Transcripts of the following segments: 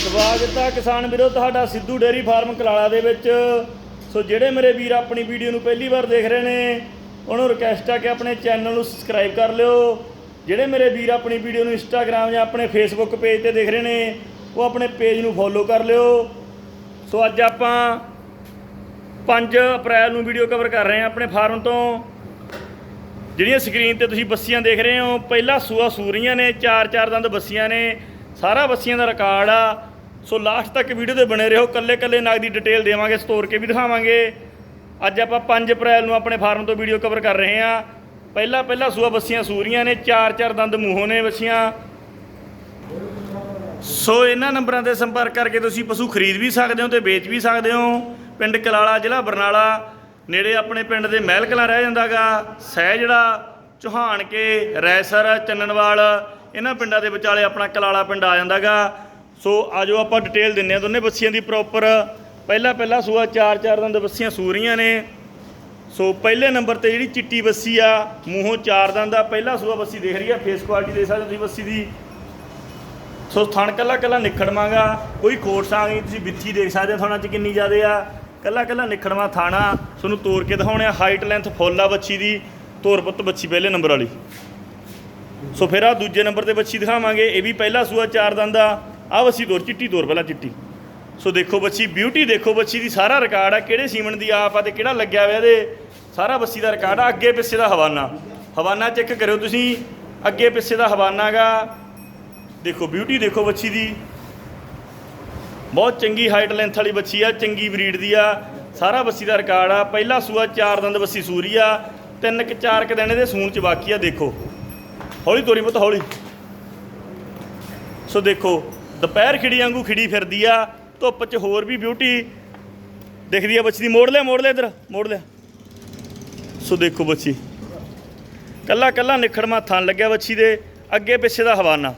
ਸਵਾਗਤ ਹੈ ਕਿਸਾਨ ਵੀਰੋ, ਤੁਹਾਡਾ ਸਿੱਧੂ ਡੇਰੀ ਫਾਰਮ ਕਲਾਲਾ ਦੇ ਵਿੱਚ। ਸੋ ਜਿਹੜੇ ਮੇਰੇ ਵੀਰ ਆਪਣੀ ਵੀਡੀਓ ਨੂੰ ਪਹਿਲੀ ਵਾਰ ਦੇਖ ਰਹੇ ਨੇ, ਉਹਨੂੰ ਰਿਕਵੈਸਟ ਆ ਕਿ ਆਪਣੇ ਚੈਨਲ ਨੂੰ ਸਬਸਕ੍ਰਾਈਬ ਕਰ ਲਿਓ। ਜਿਹੜੇ ਮੇਰੇ ਵੀਰ ਆਪਣੀ ਵੀਡੀਓ ਨੂੰ ਇੰਸਟਾਗ੍ਰam ਜਾਂ ਆਪਣੇ ਫੇਸਬੁੱਕ ਪੇਜ ਤੇ ਦੇਖ ਰਹੇ ਨੇ, ਉਹ ਆਪਣੇ ਪੇਜ ਨੂੰ ਫੋਲੋ ਕਰ ਲਿਓ। ਸੋ ਅੱਜ ਆਪਾਂ 5 ਅਪ੍ਰੈਲ ਨੂੰ ਵੀਡੀਓ ਕਵਰ ਕਰ ਰਹੇ ਹਾਂ ਆਪਣੇ ਫਾਰਮ ਤੋਂ। ਜਿਹੜੀਆਂ ਸਕਰੀਨ ਤੇ ਤੁਸੀਂ ਬੱਸੀਆਂ ਦੇਖ ਰਹੇ ਹੋ, ਪਹਿਲਾ ਸੂਆ ਸੂਰੀਆਂ ਨੇ ਚਾਰ ਚਾਰ ਦੰਦ ਬੱਸੀਆਂ ਨੇ, ਸਾਰਾ ਬੱਸੀਆਂ ਦਾ ਰਿਕਾਰਡ ਆ। ਸੋ ਲਾਸਟ ਤੱਕ ਵੀਡੀਓ ਤੇ ਬਣੇ ਰਹੋ। ਕੱਲੇ ਕੱਲੇ ਨਗ ਦੀ ਡਿਟੇਲ ਦੇਵਾਂਗੇ ਸਟੋਰ ਕੇ ਵੀ ਦਿਖਾਵਾਂਗੇ। ਅੱਜ ਆਪਾਂ 5 ਅਪ੍ਰੈਲ ਨੂੰ ਆਪਣੇ ਫਾਰਮ ਤੋਂ ਵੀਡੀਓ ਕਵਰ ਕਰ ਰਹੇ ਹਾਂ। ਪਹਿਲਾ ਪਹਿਲਾ ਸੂਆ ਬੱਸੀਆਂ ਸੂਰੀਆਂ ਨੇ, ਚਾਰ ਚਾਰ ਦੰਦ ਮੂੰਹੋਂ ਨੇ ਬੱਸੀਆਂ। ਸੋ ਇਹਨਾਂ ਨੰਬਰਾਂ ਤੇ ਸੰਪਰਕ ਕਰਕੇ ਤੁਸੀਂ ਪਸ਼ੂ ਖਰੀਦ ਵੀ ਸਕਦੇ ਹੋ ਤੇ ਵੇਚ ਵੀ ਸਕਦੇ ਹੋ। ਪਿੰਡ ਕਲਾਲਾ, ਜ਼ਿਲ੍ਹਾ ਬਰਨਾਲਾ। ਨੇੜੇ ਆਪਣੇ ਪਿੰਡ ਦੇ ਮਹਿਲ ਕਲਾਂ ਰਹਿ ਜਾਂਦਾਗਾ। ਸਹਿਜੜਾ ਚੋਹਾਨ ਕੇ ਰੈਸਰ ਚੰਨਨਵਾਲ ਇਹਨਾਂ ਪਿੰਡਾਂ ਦੇ ਵਿਚਾਲੇ ਆਪਣਾ ਕਲਾਲਾ ਪਿੰਡ ਆ ਜਾਂਦਾਗਾ। ਸੋ ਆਜੋ ਆਪਾਂ ਡਿਟੇਲ ਦਿੰਨੇ ਆ ਦੋਨੇ ਬੱਸੀਆਂ ਦੀ ਪ੍ਰੋਪਰ ਪਹਿਲਾ ਪਹਿਲਾ ਸੂਆ ਚਾਰ ਚਾਰ ਦੰਦ ਬੱਸੀਆਂ ਸੂਰੀਆਂ ਨੇ। ਸੋ ਪਹਿਲੇ ਨੰਬਰ ਤੇ ਜਿਹੜੀ ਚਿੱਟੀ ਬੱਸੀ ਆ, ਮੂੰਹੋਂ ਚਾਰ ਦੰਦ ਆ ਪਹਿਲਾ ਸੂਆ ਬੱਸੀ ਦੇਖ ਰਹੀ ਆ ਫੇਸ ਕੁਆਲਿਟੀ ਦੇ ਸਕਦੇ ਹੋ ਤੁਸੀਂ ਬੱਸੀ ਦੀ। ਸੋ ਥਣ ਕੱਲਾ ਕੱਲਾ ਨਿਖੜਵਾਂਗਾ, ਕੋਈ ਕੋਟ ਸਾਂਗ ਨਹੀਂ ਤੁਸੀਂ ਵਿੱਥੀ ਦੇਖ ਸਕਦੇ ਹੋ ਥਾਣਾ ਚ ਕਿੰਨੀ ਜ਼ਿਆਦੇ ਆ। ਕੱਲਾ ਕੱਲਾ ਨਿਖੜਵਾ ਥਾਣਾ, ਤੁਹਾਨੂੰ ਤੋੜ ਕੇ ਦਿਖਾਉਣੇ ਆ ਹਾਈਟ ਲੈਂਥ ਫੁੱਲ ਆ ਬੱਚੀ ਦੀ ਤੋਰ ਪੁੱਤ ਬੱਚੀ ਪਹਿਲੇ ਨੰਬਰ ਵਾਲੀ। ਸੋ ਫਿਰ ਆ ਦੂਜੇ ਨੰਬਰ ਤੇ ਬੱਚੀ ਦਿਖਾਵਾਂਗੇ, ਇਹ ਵੀ ਪਹਿਲਾ ਸੂਆ ਚਾਰ ਦੰਦ ਆ ਆ ਬੱਚੀ ਤੋਰ, ਚਿੱਟੀ ਤੋਰ ਪਹਿਲਾਂ, ਚਿੱਟੀ। ਸੋ ਦੇਖੋ ਬੱਚੀ ਬਿਊਟੀ ਦੇਖੋ ਬੱਚੀ ਦੀ ਸਾਰਾ ਰਿਕਾਰਡ ਆ, ਕਿਹੜੇ ਸੀਮਨ ਦੀ ਆਪ ਆ ਤੇ ਕਿਹੜਾ ਲੱਗਿਆ ਹੋਇਆ ਇਹਦੇ। ਸਾਰਾ ਬੱਸੀ ਦਾ ਰਿਕਾਰਡ ਆ, ਅੱਗੇ ਪਿੱਛੇ ਦਾ ਹਵਾਨਾ। ਹਵਾਨਾ ਚੈੱਕ ਕਰਿਓ ਤੁਸੀਂ, ਅੱਗੇ ਪਿੱਛੇ ਦਾ ਹਵਾਨਾ ਗਾ। ਦੇਖੋ ਬਿਊਟੀ ਦੇਖੋ ਬੱਚੀ ਦੀ। ਬਹੁਤ ਚੰਗੀ ਹਾਈਟ ਲੈਂਥ ਵਾਲੀ ਬੱਚੀ ਆ, ਚੰਗੀ ਬਰੀਡ ਦੀ ਆ। ਸਾਰਾ ਬੱਸੀ ਦਾ ਰਿਕਾਰਡ ਆ, ਪਹਿਲਾ ਸੂਆ ਚਾਰ ਦੰਦ ਬੱਸੀ ਸੂਰੀ ਆ, ਤਿੰਨ ਕਿ ਚਾਰ ਕਿ ਦਿਨ ਇਹਦੇ ਸੂਣ ਚ ਬਾਕੀ ਆ, ਦੇਖੋ। ਹੌਲੀ ਤੋਰੀ ਪੁੱਤ, ਹੌਲੀ। ਸੋ ਦੇਖੋ ਦੁਪਹਿਰ ਖਿੜੀ ਵਾਂਗੂ ਖਿੜੀ ਫਿਰਦੀ ਆ, ਧੁੱਪ 'ਚ ਹੋਰ ਵੀ ਬਿਊਟੀ ਦਿਖਦੀ ਆ ਬੱਚੀ ਦੀ। ਮੋੜ ਲਿਆ ਮੋੜ ਲਿਆ ਇੱਧਰ, ਮੋੜ ਲਿਆ। ਸੋ ਦੇਖੋ ਬੱਚੀ। ਕੱਲਾ ਕੱਲਾ ਨਿਖੜਮਾ ਥਣ ਲੱਗਿਆ ਬੱਚੀ ਦੇ, ਅੱਗੇ ਪਿੱਛੇ ਦਾ ਹਵਾਨਾ।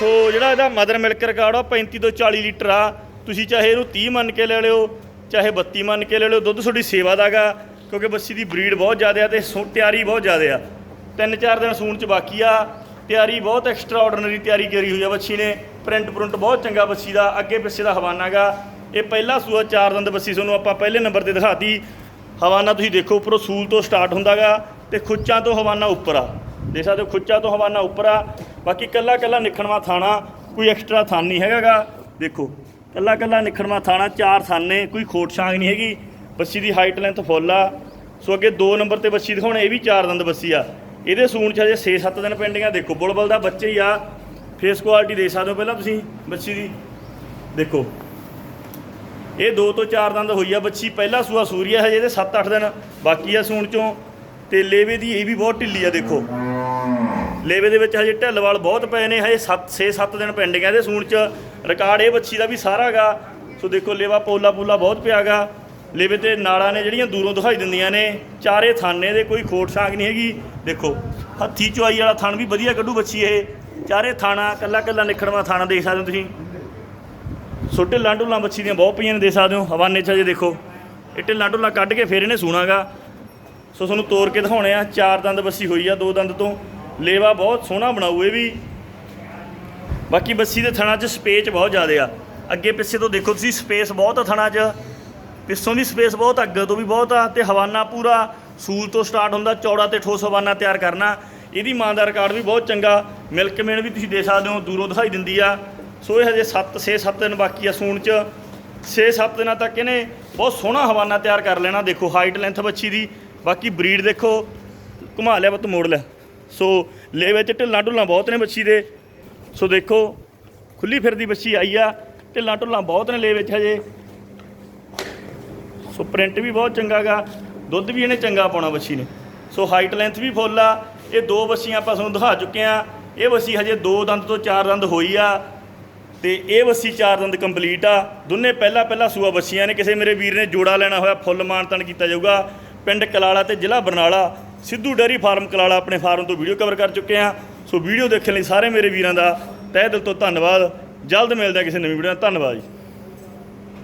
ਸੋ ਜਿਹੜਾ ਇਹਦਾ ਮਦਰ ਮਿਲਕ ਰਿਕਾਰਡ ਆ 35 ਤੋਂ 40 ਲੀਟਰ ਆ। ਤੁਸੀਂ ਚਾਹੇ ਇਹਨੂੰ 30 ਮੰਨ ਕੇ ਲੈ ਲਿਓ, ਚਾਹੇ 32 ਮੰਨ ਕੇ ਲੈ ਲਿਓ, ਦੁੱਧ ਤੁਹਾਡੀ ਸੇਵਾ ਦਾਗਾ ਕਿਉਂਕਿ ਬੱਸੀ ਦੀ ਬਰੀਡ ਬਹੁਤ ਜ਼ਿਆਦਾ ਆ ਤੇ ਸੂ- ਤਿਆਰੀ ਬਹੁਤ ਜ਼ਿਆਦਾ ਆ। ਤਿੰਨ ਚਾਰ ਦਿਨ ਸੂਣ ਚ ਬਾਕੀ ਆ, ਤਿਆਰੀ ਬਹੁਤ ਐਕਸਟਰਾ ਆਰਡੀਨਰੀ ਤਿਆਰੀ ਕਰੀ ਹੋਈ ਆ ਬੱਚੀ ਨੇ। ਪ੍ਰਿੰਟ ਪ੍ਰਿੰਟ ਬਹੁਤ ਚੰਗਾ ਬੱਸੀ ਦਾ, ਅੱਗੇ ਪਿੱਛੇ ਦਾ ਹਵਾਨਾ ਗਾ। ਇਹ ਪਹਿਲਾ ਸੂਆ, ਚਾਰ ਦੰਦ ਬੱਸੀ ਤੁਹਾਨੂੰ ਆਪਾਂ ਪਹਿਲੇ ਨੰਬਰ ਤੇ ਦਿਖਾਤੀ। ਹਵਾਨਾ ਤੁਸੀਂ ਦੇਖੋ, ਉੱਪਰੋਂ ਸੂਲ ਤੋਂ ਸਟਾਰਟ ਹੁੰਦਾਗਾ ਤੇ ਖੁੱਚਾਂ ਤੋਂ ਹਵਾਨਾ ਉੱਪਰ ਆ। ਦੇਖ ਸਕਦੇ ਹੋ, ਖੁੱਚਾਂ ਤੋਂ ਹਵਾਨਾ ਉੱਪਰ ਆ। ਬਾਕੀ ਕੱਲਾ ਕੱਲਾ ਨਿਖਣਵਾ ਥਾਣਾ ਕੋਈ ਐਕਸਟਰਾ ਥਾਨ ਨਹੀਂ ਹੈਗਾਗਾ ਦੇਖੋ, ਕੱਲਾ ਕੱਲਾ ਨਿਖਣਵਾ ਥਾਣਾ, ਚਾਰ ਥਾਨੇ, ਕੋਈ ਖੋਟ ਛਾਂਗ ਨਹੀਂ ਹੈਗੀ। ਬੱਸੀ ਦੀ ਹਾਈਟ ਲੈਂਥ ਫੁੱਲ ਆ। ਸੋ ਅੱਗੇ 2 ਨੰਬਰ ਤੇ ਬੱਸੀ ਦਿਖਾਉਣੇ, ਇਹ ਵੀ ਚਾਰ ਦੰਦ ਬੱਸੀ ਆ। ਇਹਦੇ ਸੂਣ ਚ ਹਜੇ 6-7 ਦਿਨ ਪੈਂਡਿੰਗ ਆ ਦੇਖੋ, ਬੁਲਬਲ ਦਾ ਬੱਚੇ ਹੀ ਆ। ਫੇਸ ਕੁਆਲਿਟੀ ਦੇਖ ਸਕਦੇ ਹੋ ਪਹਿਲਾਂ ਤੁਸੀਂ ਬੱਚੀ ਦੀ। ਦੇਖੋ। ਇਹ 2 ਤੋਂ 4 ਦੰਦ ਹੋਈ ਆ ਬੱਚੀ ਪਹਿਲਾ ਸੂਆ ਸੂਰੀਆ ਹਜੇ ਇਹਦੇ 7-8 ਦਿਨ ਬਾਕੀ ਆ ਸੂਣ ਚੋਂ। ਤੇ ਲੇਵੇ ਦੀ ਇਹ ਵੀ ਬਹੁਤ ਢਿੱਲੀ ਆ, ਦੇਖੋ। ਲੇਵੇ ਦੇ ਵਿੱਚ ਹਜੇ ਢਿੱਲ ਵਾਲ ਬਹੁਤ ਪਏ ਨੇ। ਹਜੇ 7 6-7 ਦਿਨ ਪੈਂਡਿੰਗ ਆ ਇਹਦੇ ਸੂਣ ਚ। ਰਿਕਾਰਡ ਇਹ ਬੱਚੀ ਦਾ ਵੀ ਸਾਰਾ ਗਾ। ਸੋ ਦੇਖੋ, ਲੇਵਾ ਪੋਲਾ ਪੂਲਾ ਬਹੁਤ ਪਿਆਗਾ ਲੇਵੇ ਤੇ ਨਾੜਾਂ ਨੇ ਜਿਹੜੀਆਂ ਦੂਰੋਂ ਦਿਖਾਈ ਦਿੰਦੀਆਂ ਨੇ। ਚਾਰੇ ਥਾਨੇ ਦੇ ਕੋਈ ਖੋਟ ਸਾਂਗ ਨਹੀਂ ਹੈਗੀ। ਦੇਖੋ, ਹੱਥੀ ਚੁਆਈ ਵਾਲਾ ਥਣ ਵੀ ਵਧੀਆ ਕੱਢੂ ਬੱਚੀ ਇਹ। ਚਾਰੇ ਥਾਣਾ ਕੱਲਾ ਕੱਲਾ ਨਿਖੜਵਾ ਥਾਣਾ ਦੇਖ ਸਕਦੇ ਹੋ ਤੁਸੀਂ। ਸੋ ਢਿੱਲਾਂ ਢੁੱਲਾਂ ਬੱਚੀ ਦੀਆਂ ਬਹੁਤ ਪਈਆਂ ਨੇ ਦੇਖ ਸਕਦੇ ਹੋ। ਹਵਾਨੇ 'ਚ ਜੇ ਦੇਖੋ। ਇਹ ਢਿੱਲਾਂ ਢੁੱਲਾਂ ਕੱਢ ਕੇ ਫਿਰ ਇਹਨੇ ਸੂਣਾਗਾ। ਸੋ ਤੁਹਾਨੂੰ ਤੋੜ ਕੇ ਦਿਖਾਉਣੇ ਆ ਚਾਰ ਦੰਦ ਬੱਸੀ ਹੋਈ ਆ ਦੋ ਦੰਦ ਤੋਂ। ਲੇਵਾ ਬਹੁਤ ਸੋਹਣਾ ਬਣਾਊ ਇਹ ਵੀ। ਬਾਕੀ ਬੱਸੀ ਦੇ ਥਣਾ 'ਚ ਸਪੇਸ ਬਹੁਤ ਜ਼ਿਆਦਾ ਆ। ਅੱਗੇ ਪਿੱਛੇ ਤੋਂ ਦੇਖੋ ਤੁਸੀਂ ਸਪੇਸ ਬਹੁਤ ਆ ਥਣਾ 'ਚ। ਪਿੱਛੋਂ ਦੀ ਸਪੇਸ ਬਹੁਤ ਆ, ਅੱਗੇ ਤੋਂ ਵੀ ਬਹੁਤ ਆ ਤੇ ਹਵਾਨਾ ਪੂਰਾ ਸੂਲ ਤੋਂ ਸਟਾਰਟ ਹੁੰਦਾ, ਚੌੜਾ ਤੇ ਠੋਸ ਹਵਾਨਾ ਤਿਆਰ ਕਰਨਾ। ਇਹਦੀ ਮਾਂ ਦਾ ਰਿਕਾਰਡ ਵੀ ਬਹੁਤ ਚੰਗਾ। ਮਿਲਕ ਮੇਨ ਵੀ ਤੁਸੀਂ ਦੇ ਸਕਦੇ ਹੋ, ਦੂਰੋਂ ਦਿਖਾਈ ਦਿੰਦੀ ਆ। ਸੋ ਇਹ ਹਜੇ 7 6 7 ਦਿਨ ਬਾਕੀ ਆ ਸੂਣ 'ਚ। 6-7 ਦਿਨਾਂ ਤੱਕ ਇਹਨੇ ਬਹੁਤ ਸੋਹਣਾ ਹਵਾਨਾ ਤਿਆਰ ਕਰ ਲੈਣਾ। ਦੇਖੋ ਹਾਈਟ ਲੈਂਥ ਬੱਚੀ ਦੀ। ਬਾਕੀ ਬਰੀਡ ਦੇਖੋ, ਘੁਮਾ ਲਿਆ ਬਤ ਮੋੜ ਲਿਆ। ਸੋ ਲੈ ਵਿੱਚ ਢਿੱਲਾਂ ਢੁੱਲਾਂ ਬਹੁਤ ਨੇ ਬੱਚੀ ਦੇ। ਸੋ ਦੇਖੋ, ਖੁੱਲੀ ਫਿਰਦੀ ਬੱਚੀ ਆਈ ਆ। ਢਿੱਲਾਂ ਢੁੱਲਾਂ ਬਹੁਤ ਨੇ ਲੈ ਵਿੱਚ ਹਜੇ। ਸੋ ਪ੍ਰਿੰਟ ਵੀ ਬਹੁਤ ਚੰਗਾ ਗਾ ਦੁੱਧ ਵੀ ਇਹਨੇ ਚੰਗਾ ਪਾਉਣਾ ਬੱਛੀ ਨੇ। ਸੋ ਹਾਈਟ ਲੈਂਥ ਵੀ ਫੁੱਲ ਆ। ਇਹ ਦੋ ਬੱਚੀਆਂ ਆਪਾਂ ਤੁਹਾਨੂੰ ਦਿਖਾ ਚੁੱਕੇ ਆ ਇਹ ਬੱਸੀ ਹਜੇ ਦੋ ਦੰਦ ਤੋਂ ਚਾਰ ਦੰਦ ਹੋਈ ਆ ਤੇ ਇਹ ਬੱਸੀ ਚਾਰ ਦੰਦ ਕੰਪਲੀਟ ਆ। ਦੋਨੇ ਪਹਿਲਾ ਪਹਿਲਾ ਸੂਆ ਬੱਚੀਆਂ ਨੇ। ਕਿਸੇ ਮੇਰੇ ਵੀਰ ਨੇ ਜੋੜਾ ਲੈਣਾ ਹੋਇਆ, ਫੁੱਲ ਮਾਨਤਨ ਕੀਤਾ ਜਾਊਗਾ। ਪਿੰਡ ਕਲਾਲਾ ਤੇ ਜ਼ਿਲ੍ਹਾ ਬਰਨਾਲਾ, ਸਿੱਧੂ ਡੈਰੀ ਫਾਰਮ ਕਲਾਲਾ ਆਪਣੇ ਫਾਰਮ ਤੋਂ ਵੀਡੀਓ ਕਵਰ ਕਰ ਚੁੱਕੇ ਆ ਸੋ ਵੀਡੀਓ ਦੇਖਣ ਲਈ ਸਾਰੇ ਮੇਰੇ ਵੀਰਾਂ ਦਾ ਤਹਿ ਦਿਲ ਤੋਂ ਧੰਨਵਾਦ। ਜਲਦ ਮਿਲਦਾ ਕਿਸੇ ਨਵੀਂ ਵੀਡੀਓ ਨਾਲ। ਧੰਨਵਾਦ ਜੀ।